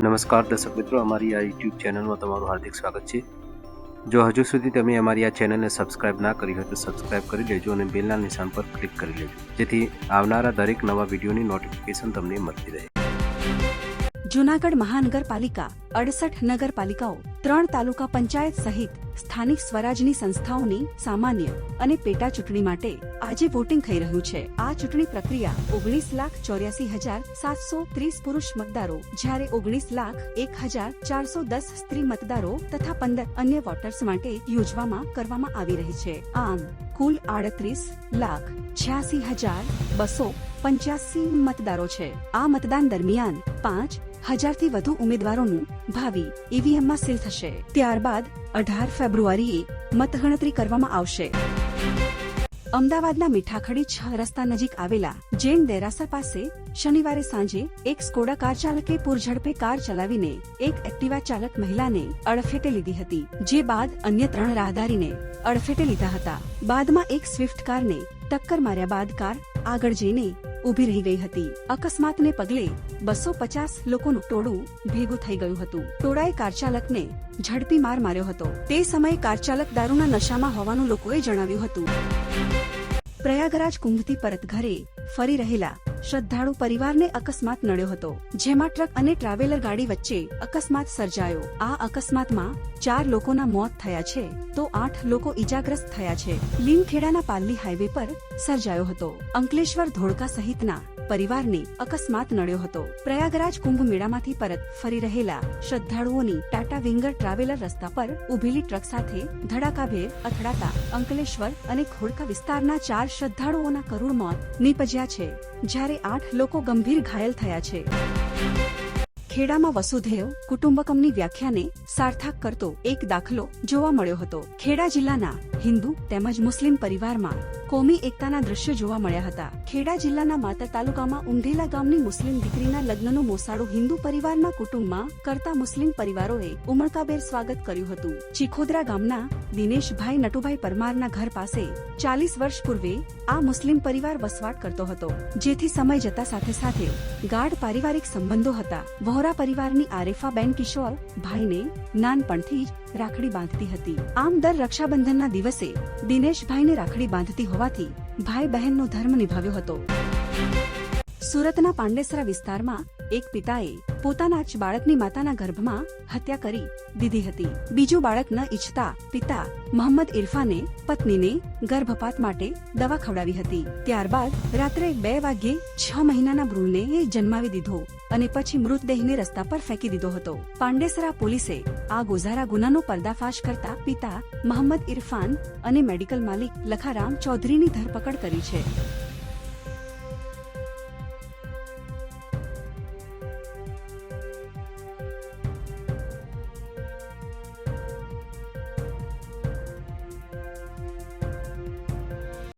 નમસ્કાર દર્શક મિત્રો, અમારી આ યુટ્યુબ ચેનલમાં તમારું હાર્દિક સ્વાગત છે. જો હજુ સુધી તમે અમારી આ ચેનલને સબસ્ક્રાઇબ ના કરી હોય તો સબસ્ક્રાઇબ કરી લેજો અને બેલના નિશાન પર ક્લિક કરી લેજો. જેથી આવનારા દરેક નવા વિડીયોની નોટિફિકેશન તમને મળતી રહે. જૂનાગઢ મહાનગરપાલિકા અડસઠ નગરપાલિકાઓ ત્રણ તાલુકા પંચાયત સહિત સ્થાનિક સ્વરાજની સંસ્થાઓની સામાન્ય અને પેટા ચૂંટણી માટે આજે વોટિંગ થઈ રહ્યું છે. આ ચૂંટણી પ્રક્રિયા ઓગણીસ લાખ ચોર્યાસી હજાર સાતસો ત્રીસ પુરુષ મતદારો, જ્યારે ઓગણીસ લાખ એક હજાર ચારસો દસ સ્ત્રી મતદારો તથા પંદર અન્ય વોટર્સ માટે યોજવામાં કરવામાં આવી રહી છે. આમ, કુલ આડત્રીસ લાખ છ્યાસી હજાર બસો પંચ્યાસી મતદારો છે. આ મતદાન દરમિયાન પાંચ હજારથી વધુ ઉમેદવારોનું ભાવિ ઈવીએમમાં સીલ થશે. ત્યારબાદ અઢાર ફેબ્રુઆરીએ મતગણતરી કરવામાં આવશે. અમદાવાદના મીઠાખડી છ રસ્તા નજીક આવેલા જૈન દેરાસર પાસે શનિવારે સાંજે એક સ્કોડા કાર ચાલકે પૂરઝડપે કાર ચલાવીને એક એક્ટિવા ચાલક મહિલાને અડફેટે લીધી હતી, જે બાદ અન્ય ત્રણ રાહદારીને અડફેટે લીધા હતા. બાદમાં એક સ્વિફ્ટ કારને ટક્કર માર્યા બાદ કાર આગળ જઈને ઊભી રહી ગઈ હતી. અકસ્માતને પગલે બસો પચાસ લોકોનું ટોળું ભેગું થઈ ગયું હતું. ટોળાએ કાર ચાલકને ઝડપી માર માર્યો હતો. તે સમયે કાર ચાલક દારૂના નશામાં હોવાનું લોકોએ જણાવ્યું હતું. પ્રયાગરાજ કુંભથી પરત ઘરે ફરી રહેલા શ્રદ્ધાળુ પરિવારને અકસ્માત નડ્યો હતો, જેમાં ટ્રક અને ટ્રાવેલર ગાડી વચ્ચે અકસ્માત સર્જાયો. આ અકસ્માતમાં ચાર લોકોના મોત થયા છે, તો આઠ લોકો ઈજાગ્રસ્ત થયા છે. લીમખેડાના પાલ્લી હાઈવે પર સર્જાયો હતો. અંકલેશ્વર ધોળકા સહિતના પરિવારને અકસ્માત નડ્યો હતો. પ્રયાગરાજ કુંભ મેળામાંથી પરત ફરી રહેલા શ્રદ્ધાળુઓની ટાટા વિંગર ટ્રાવેલર રસ્તા પર ઉભેલી ટ્રક સાથે ધડાકાભેર અથડાતા અંકલેશ્વર અને ખોડકા વિસ્તારના ચાર શ્રદ્ધાળુઓના કરુણ મોત નીપજ્યા છે. જ્યારે આઠ લોકો ગંભીર ઘાયલ થયા છે. ખેડામાં વસુધૈવ કુટુંબકમની વ્યાખ્યાને સાર્થક કરતો એક દાખલો જોવા મળ્યો હતો. ખેડા જિલ્લાના હિન્દુ તેમજ મુસ્લિમ પરિવારમાં કોમી એકતાના દ્રશ્યો જોવા મળ્યા હતા. ખેડા જિલ્લાના માતર તાલુકામાં ઉંધેલા ગામની મુસ્લિમ દીકરીના લગ્નનો મોસાળો હિન્દુ પરિવારના કુટુંબમાં કરતા મુસ્લિમ પરિવારોએ ઉમળકાભેર સ્વાગત કર્યું હતું. ચીખોદરા ગામના દિનેશભાઈ નટુભાઈ પરમારના ઘર પાસે ચાલીસ વર્ષ પૂર્વે આ મુસ્લિમ પરિવાર વસવાટ કરતો હતો, જેથી સમય જતા સાથે સાથે ગાઢ પારિવારિક સંબંધો હતા. વહોરા પરિવારની આરેફાબેન કિશોર ભાઈને નાનપણથી જ રાખડી બાંધતી હતી. આમ દર રક્ષાબંધનના દિવસે દિનેશભાઈને રાખડી બાંધતી હોવાથી ભાઈ બહેનનો ધર્મ નિભાવ્યો હતો. સુરતના પાંડેસરા વિસ્તારમાં એક પિતાએ પોતાના જ બાળકની માતાના ગર્ભમાં હત્યા કરી દીધી હતી. બીજું બાળક ન ઈચ્છતા પિતા મોહમ્મદ ઇરફાને પત્નીને ગર્ભપાત માટે દવા ખવડાવી હતી. ત્યારબાદ રાત્રે બે વાગ્યે છ મહિનાના ભ્રૂણને જન્માવી દીધો અને પછી મૃતદેહને રસ્તા પર ફેંકી દીધો હતો. પાંડેસરા પોલીસે આ ગોઝારા ગુનાનો પર્દાફાશ કરતા પિતા મોહમ્મદ ઇરફાન અને મેડિકલ માલિક લખારામ ચૌધરીની ધરપકડ કરી છે.